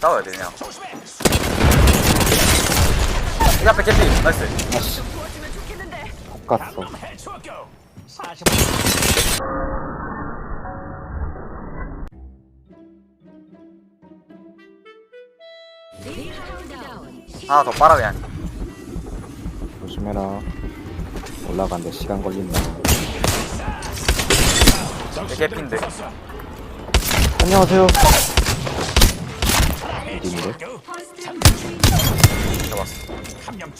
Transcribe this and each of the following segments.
싸워야 돼 그냥 이 앞에 캐피. 나이스. 아씨 복 갔어. 하나 더 빨아 그냥 조심해라. 올라가는데 시간 걸린다. 이 캐피인데. 안녕하세요 어디인데? 잡았어.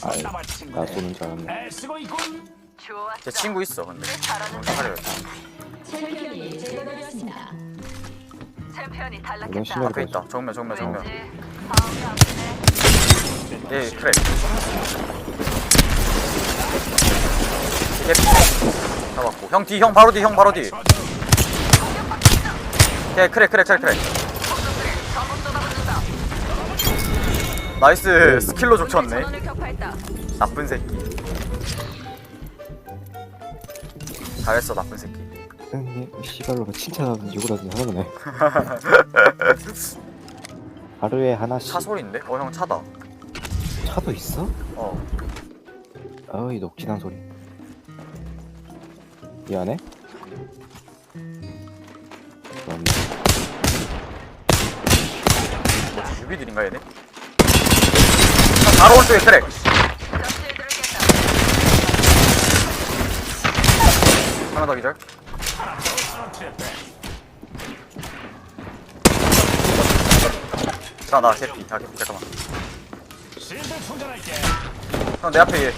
아이 나 쏘는 줄 알았네. 제 친구 있어 근데. 챔피언이 이런 탈락했다. 심하게 앞에 있다. 정면 정면 정면. 왠지 마음이 아프네. 예 캐피 잡았고. 형 뒤 형 바로 뒤 형 바로 뒤. 예, 크랙 크랙 크랙 크랙 나이스 스킬로 족쳤네. 나쁜 새끼. 잘했어 나쁜 새끼. 응 씨발로 칭찬하든 욕을 하든 하는 거네. 하루에 하나씩. 차 소리인데? 어 형 차다. 차도 있어? 어. 어이 녹진한 소리. 미안해. 그럼 뭐지 유비들인가 얘네? 형 바로 오른쪽에 트랙. 하나 더 기절 자나 개피 아 개피 잠깐만 형내 앞에 얘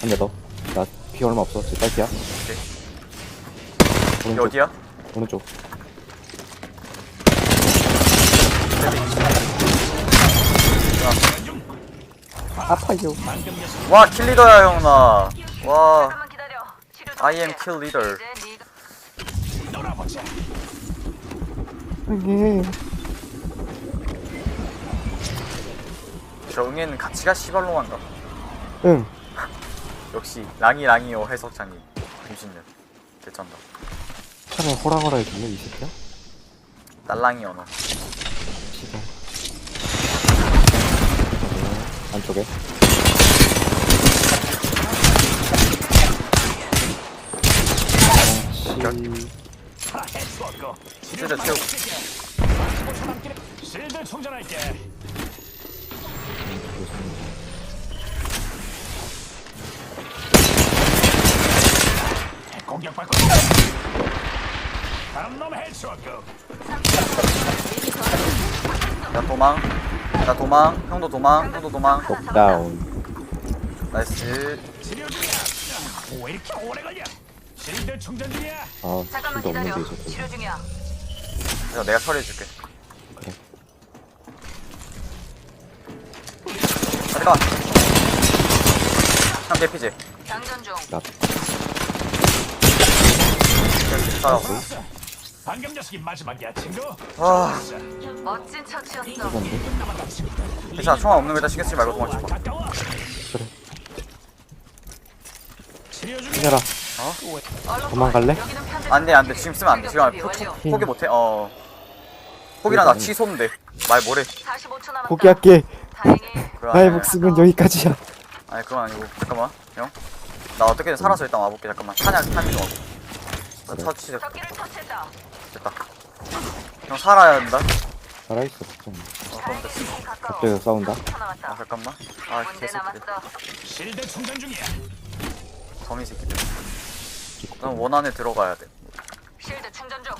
한 대 더. 나 피 얼마 없어. 제 딸피야. 얘 오른쪽. 어디야? 오른쪽. 아파요. 와 킬리더야 형나 와. I am kill leader. 저 응애는 같이가 시발로만가 응. 역시 랑이 랑이요 해석장님 김신년. 개쩐다. 차라리 호랑호라 해줄래 이 새끼야? 딸랑이 언어 씨발. 안쪽에. 씨. 진짜 채우고 실드 충전할게. 공격받고. 다른 놈 해치웠고. 나 도망 나 도망 형도 도망 형도 도망 록다운. 나이스 치료 중이야. 왜 이렇게 오래 걸려? 실드 충전 중이야. 아, 잠깐만 기다려. 없는데. 치료 중이야. 그래서 내가 처리해줄게 그래. 잠깐 형 개피지 장전 중. 나 살아 방금 녀석이 마지막이야, 친구. 아 멋진. 이건데? 괜찮아 총알 없는 거 일단 신경 쓰지 말고 도망쳐 가까워. 그래. 치료. 힘내라. 얼른 도망갈래? 안돼 안돼 지금 쓰면 안돼 지금 포. 포, 포기 못해 어 포기랑 나 취소인데 말 뭐래 45초 남았다. 포기할게. 다행히 그거 나의 아니야. 목숨은 여기까지야. 아니 그건 아니고 잠깐만 형나 어떻게든 살아서 일단 와볼게 잠깐만 탄약 탄이 좀 그래. 터치 됐- 적기를 터치했다. 됐다 형 살아야 된다 살아있어, 걱정 마. 어 그럼 됐어 다행히 가까워. 갑자기 싸운다. 30초 아. 잠깐만 아 개새끼들. 실드 충전 중이야. 거미 새끼들 난 원 안에 들어가야 돼 실드 충전 중.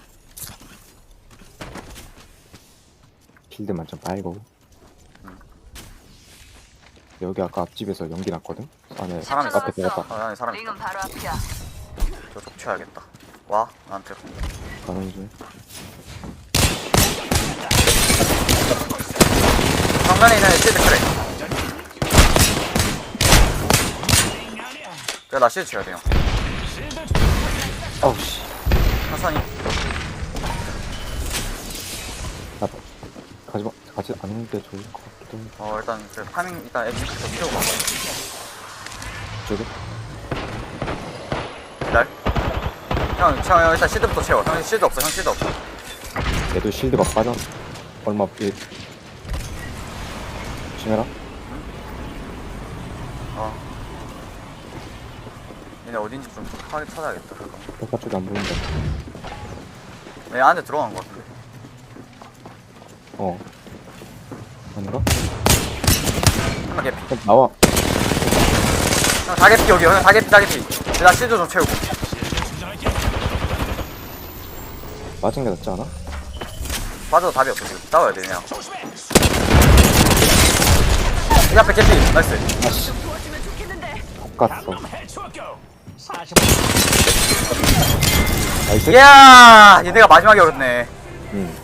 필드만 좀 빨고. 여기 아까 앞집에서 연기 났거든? 안에 사람 있어. 앞에 들어갔다. 아 안에 사람 있다 링은 바로 앞이야. 저 족쳐야겠다 와 나한테 가는 중. 정면에 있는 시드 그래 그래 나 시드 쳐야 돼요 어우, 씨. 천천히 나 가지마. 가지 않는 게 좋을 것 같기도 하고. 어 일단 그 파밍 일단 엑스부터 피우고 가 저기? 기다려 형, 형 일단 시드부터 채워 형 시드 없어 형 시드 없어 얘도 실드가 빠져. 얼마 얘 조심해라. 어 얘네 어딘지 좀 확인 찾아야겠다 잠깐만 백화 쪽이 안 보인다. 얘 안에 들어간 거 같은데 어. 아닌가? 한명 개피 그럼 나와. 형 다개피 여기 형 다개피 다개피 나 실드 좀 채우고 실드 충전할게. 맞은 게 낫지 않아? 빠져도 답이 없어 지금 싸워야 돼 그냥. 이 앞에 개피 나이스 아씨. 40. 나이스. 이야 얘네가 마지막에 어렵네 응.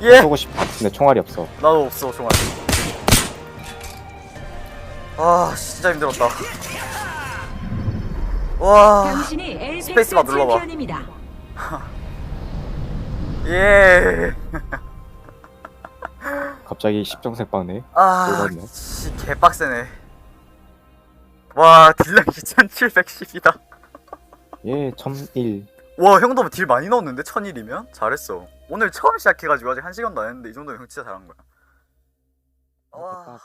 예 쏘고 싶어. 근데 총알이 없어. 나도 없어 정말 아 진짜 힘들었다 와 스페이스바 눌러봐. 예. 갑자기 10정색 박네. 아, 놀랐네. 씨, 개빡세네. 와, 딜량이 1710이다. 예, 1001. 와, 형도 딜 많이 넣었는데, 1001이면? 잘했어. 오늘 처음 시작해가지고 아직 한 시간도 안 했는데, 이 정도면 형 진짜 잘한 거야. 와. 아,